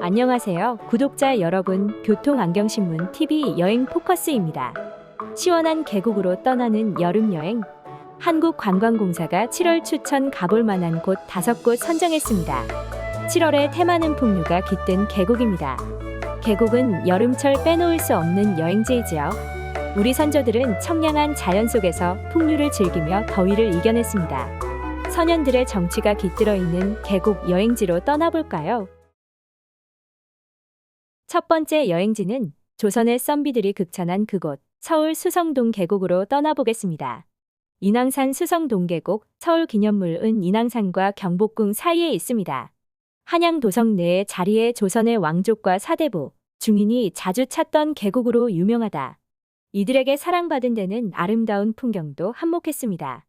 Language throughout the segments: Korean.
안녕하세요. 구독자 여러분, 교통안경신문 TV 여행 포커스입니다. 시원한 계곡으로 떠나는 여름 여행. 한국관광공사가 7월 추천 가볼 만한 곳 5곳 선정했습니다. 7월에 태많은 풍류가 깃든 계곡입니다. 계곡은 여름철 빼놓을 수 없는 여행지이지요. 우리 선조들은 청량한 자연 속에서 풍류를 즐기며 더위를 이겨냈습니다. 선현들의 정치가 깃들어 있는 계곡 여행지로 떠나볼까요? 첫 번째 여행지는 조선의 썸비들이 극찬한 그곳 서울 수성동 계곡으로 떠나보겠습니다. 인왕산 수성동 계곡 서울 기념물은 인왕산과 경복궁 사이에 있습니다. 한양 도성 내의 자리에 조선의 왕족과 사대부, 중인이 자주 찾던 계곡으로 유명하다. 이들에게 사랑받은 데는 아름다운 풍경도 한몫했습니다.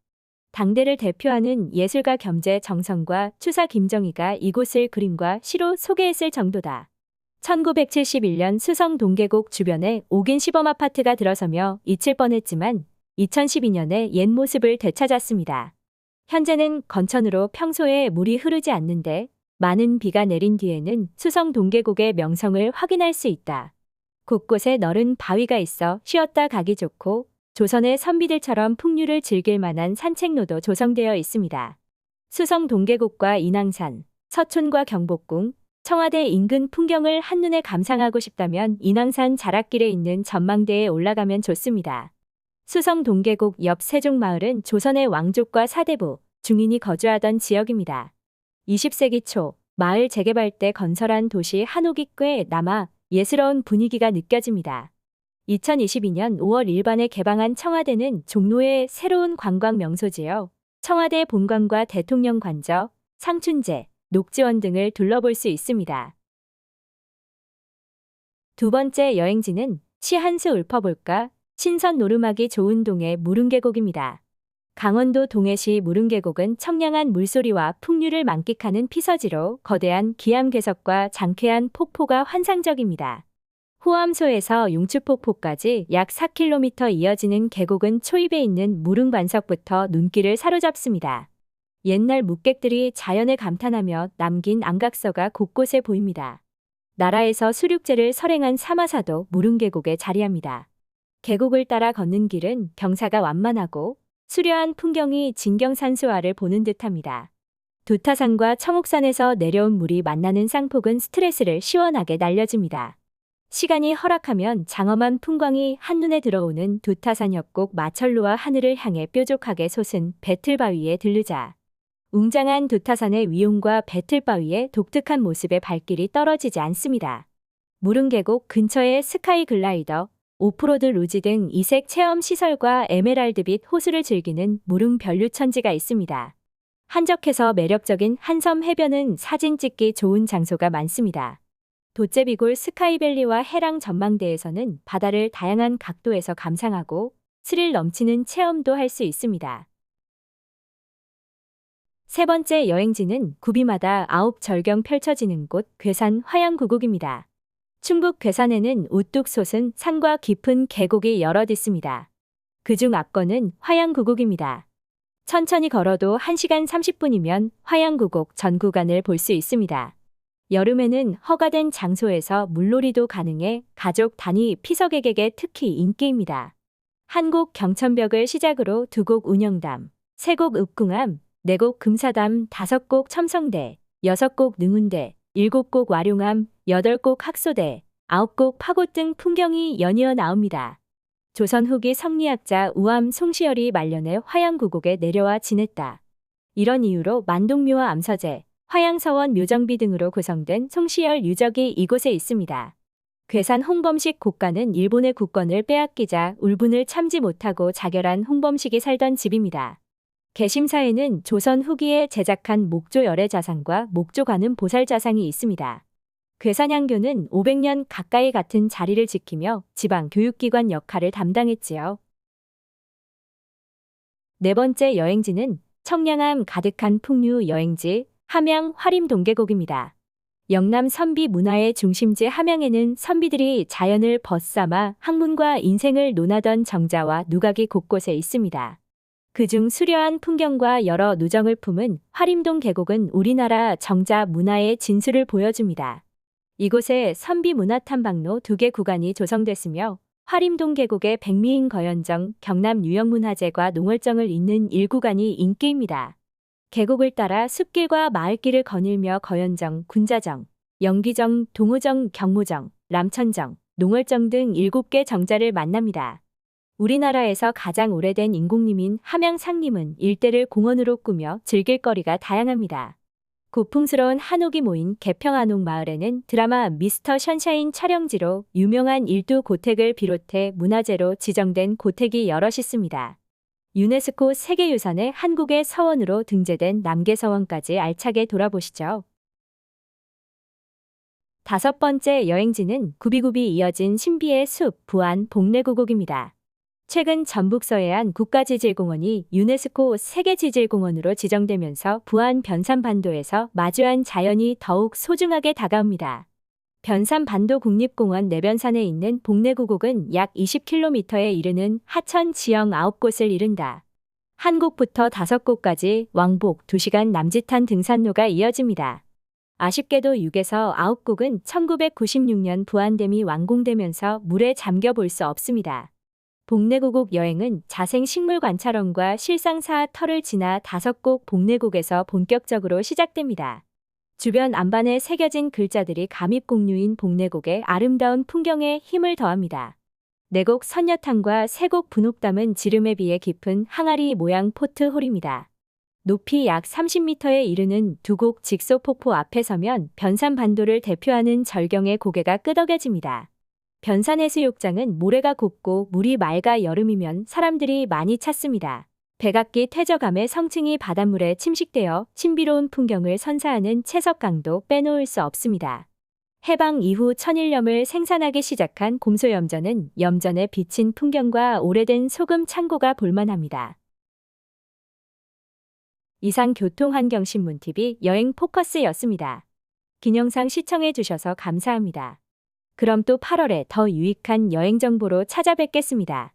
당대를 대표하는 예술가 겸재 정성과 추사 김정희가 이곳을 그림과 시로 소개했을 정도다. 1971년 수성 동계곡 주변에 5긴 시범 아파트가 들어서며 잊힐 뻔했지만 2012년에 옛 모습을 되찾았습니다. 현재는 건천으로 평소에 물이 흐르지 않는데 많은 비가 내린 뒤에는 수성 동계곡의 명성을 확인할 수 있다. 곳곳에 너른 바위가 있어 쉬었다 가기 좋고 조선의 선비들처럼 풍류를 즐길 만한 산책로도 조성되어 있습니다. 수성 동계곡과 인왕산, 서촌과 경복궁, 청와대 인근 풍경을 한눈에 감상하고 싶다면 인왕산 자락길에 있는 전망대에 올라가면 좋습니다. 수성 동계곡 옆 세종마을은 조선의 왕족과 사대부, 중인이 거주하던 지역입니다. 20세기 초 마을 재개발 때 건설한 도시 한옥이 꽤 남아 예스러운 분위기가 느껴집니다. 2022년 5월 일반에 개방한 청와대는 종로의 새로운 관광 명소지요. 청와대 본관과 대통령 관저, 상춘제, 녹지원 등을 둘러볼 수 있습니다. 두 번째 여행지는 시한수 읊어볼까 신선 노르막이 좋은 동해 무릉계곡입니다. 강원도 동해시 무릉계곡은 청량한 물소리와 풍류를 만끽하는 피서지로 거대한 기암괴석과 장쾌한 폭포가 환상적입니다. 호암소에서 용추폭포까지 약 4km 이어지는 계곡은 초입에 있는 무릉반석부터 눈길을 사로잡습니다. 옛날 묵객들이 자연에 감탄하며 남긴 안각서가 곳곳에 보입니다. 나라에서 수륙제를 설행한 사마사도 무릉계곡에 자리합니다. 계곡을 따라 걷는 길은 경사가 완만하고 수려한 풍경이 진경산수화를 보는 듯합니다. 두타산과 청옥산에서 내려온 물이 만나는 쌍폭은 스트레스를 시원하게 날려줍니다. 시간이 허락하면 장엄한 풍광이 한눈에 들어오는 두타산 협곡 마철로와 하늘을 향해 뾰족하게 솟은 배틀바위에 들르자. 웅장한 두타산의 위용과 배틀바위의 독특한 모습에 발길이 떨어지지 않습니다. 무릉계곡 근처에 스카이 글라이더, 오프로드 루지 등 이색 체험 시설과 에메랄드빛 호수를 즐기는 무릉 별류천지가 있습니다. 한적해서 매력적인 한섬 해변은 사진 찍기 좋은 장소가 많습니다. 도제비골 스카이밸리와 해랑 전망대에서는 바다를 다양한 각도에서 감상하고 스릴 넘치는 체험도 할 수 있습니다. 세 번째 여행지는 구비마다 아홉 절경 펼쳐지는 곳 괴산 화양구곡입니다. 충북 괴산에는 우뚝 솟은 산과 깊은 계곡이 여럿 있습니다. 그중 앞건은 화양구곡입니다. 천천히 걸어도 1시간 30분이면 화양구곡 전 구간을 볼 수 있습니다. 여름에는 허가된 장소에서 물놀이도 가능해 가족 단위 피서객에게 특히 인기입니다. 한곡 경천벽을 시작으로 두 곡 운영담, 세 곡 읍궁암, 네 곡 금사담, 다섯 곡 첨성대, 여섯 곡 능운대, 일곱 곡 와룡암, 여덟 곡 학소대, 아홉 곡 파곳 등 풍경이 연이어 나옵니다. 조선 후기 성리학자 우암 송시열이 말년에 화양구곡에 내려와 지냈다. 이런 이유로 만동묘와 암서제, 화양서원 묘정비 등으로 구성된 송시열 유적이 이곳에 있습니다. 괴산 홍범식 국가는 일본의 국권을 빼앗기자 울분을 참지 못하고 자결한 홍범식이 살던 집입니다. 개심사에는 조선 후기에 제작한 목조 열애 자상과 목조 가는 보살 자상이 있습니다. 괴산향교는 500년 가까이 같은 자리를 지키며 지방 교육기관 역할을 담당했지요. 네 번째 여행지는 청량함 가득한 풍류 여행지 함양 화림 동계곡입니다. 영남 선비 문화의 중심지 함양에는 선비들이 자연을 벗삼아 학문과 인생을 논하던 정자와 누각이 곳곳에 있습니다. 그중 수려한 풍경과 여러 누정을 품은 화림동 계곡은 우리나라 정자 문화의 진수를 보여줍니다. 이곳에 선비 문화 탐방로 두 개 구간이 조성됐으며 화림동 계곡의 백미인 거연정, 경남 유형문화재과 농월정을 잇는 1구간이 인기입니다. 계곡을 따라 숲길과 마을길을 거닐며 거연정, 군자정, 영기정, 동우정, 경무정, 람천정, 농월정 등 7개 정자를 만납니다. 우리나라에서 가장 오래된 인공림인 함양상림은 일대를 공원으로 꾸며 즐길 거리가 다양합니다. 고풍스러운 한옥이 모인 개평한옥 마을에는 드라마 미스터 션샤인 촬영지로 유명한 일두 고택을 비롯해 문화재로 지정된 고택이 여럿 있습니다. 유네스코 세계유산의 한국의 서원으로 등재된 남계서원까지 알차게 돌아보시죠. 다섯 번째 여행지는 구비구비 이어진 신비의 숲 부안 복내구곡입니다. 최근 전북 서해안 국가지질공원이 유네스코 세계지질공원으로 지정되면서 부안 변산반도에서 마주한 자연이 더욱 소중하게 다가옵니다. 변산 반도 국립공원 내변산에 있는 복내구곡은 약 20km에 이르는 하천 지형 9곳을 이룬다. 한 곳부터 다섯 곳까지 왕복 2시간 남짓한 등산로가 이어집니다. 아쉽게도 6에서 9곡은 1996년 부안댐이 완공되면서 물에 잠겨 볼 수 없습니다. 복내구곡 여행은 자생 식물 관찰원과 실상사 터를 지나 다섯 곡 복내곡에서 본격적으로 시작됩니다. 주변 안반에 새겨진 글자들이 감입공유인 복내곡의 아름다운 풍경에 힘을 더합니다. 내곡 선녀탕과 세곡 분옥담은 지름에 비해 깊은 항아리 모양 포트홀입니다. 높이 약 30m에 이르는 두 곡 직소 폭포 앞에 서면 변산 반도를 대표하는 절경의 고개가 끄덕여집니다. 변산 해수욕장은 모래가 곱고 물이 맑아 여름이면 사람들이 많이 찾습니다. 백악기 퇴저감의 성층이 바닷물에 침식되어 신비로운 풍경을 선사하는 채석강도 빼놓을 수 없습니다. 해방 이후 천일염을 생산하기 시작한 곰소염전은 염전에 비친 풍경과 오래된 소금 창고가 볼만합니다. 이상 교통환경신문TV 여행 포커스였습니다. 긴 영상 시청해주셔서 감사합니다. 그럼 또 8월에 더 유익한 여행 정보로 찾아뵙겠습니다.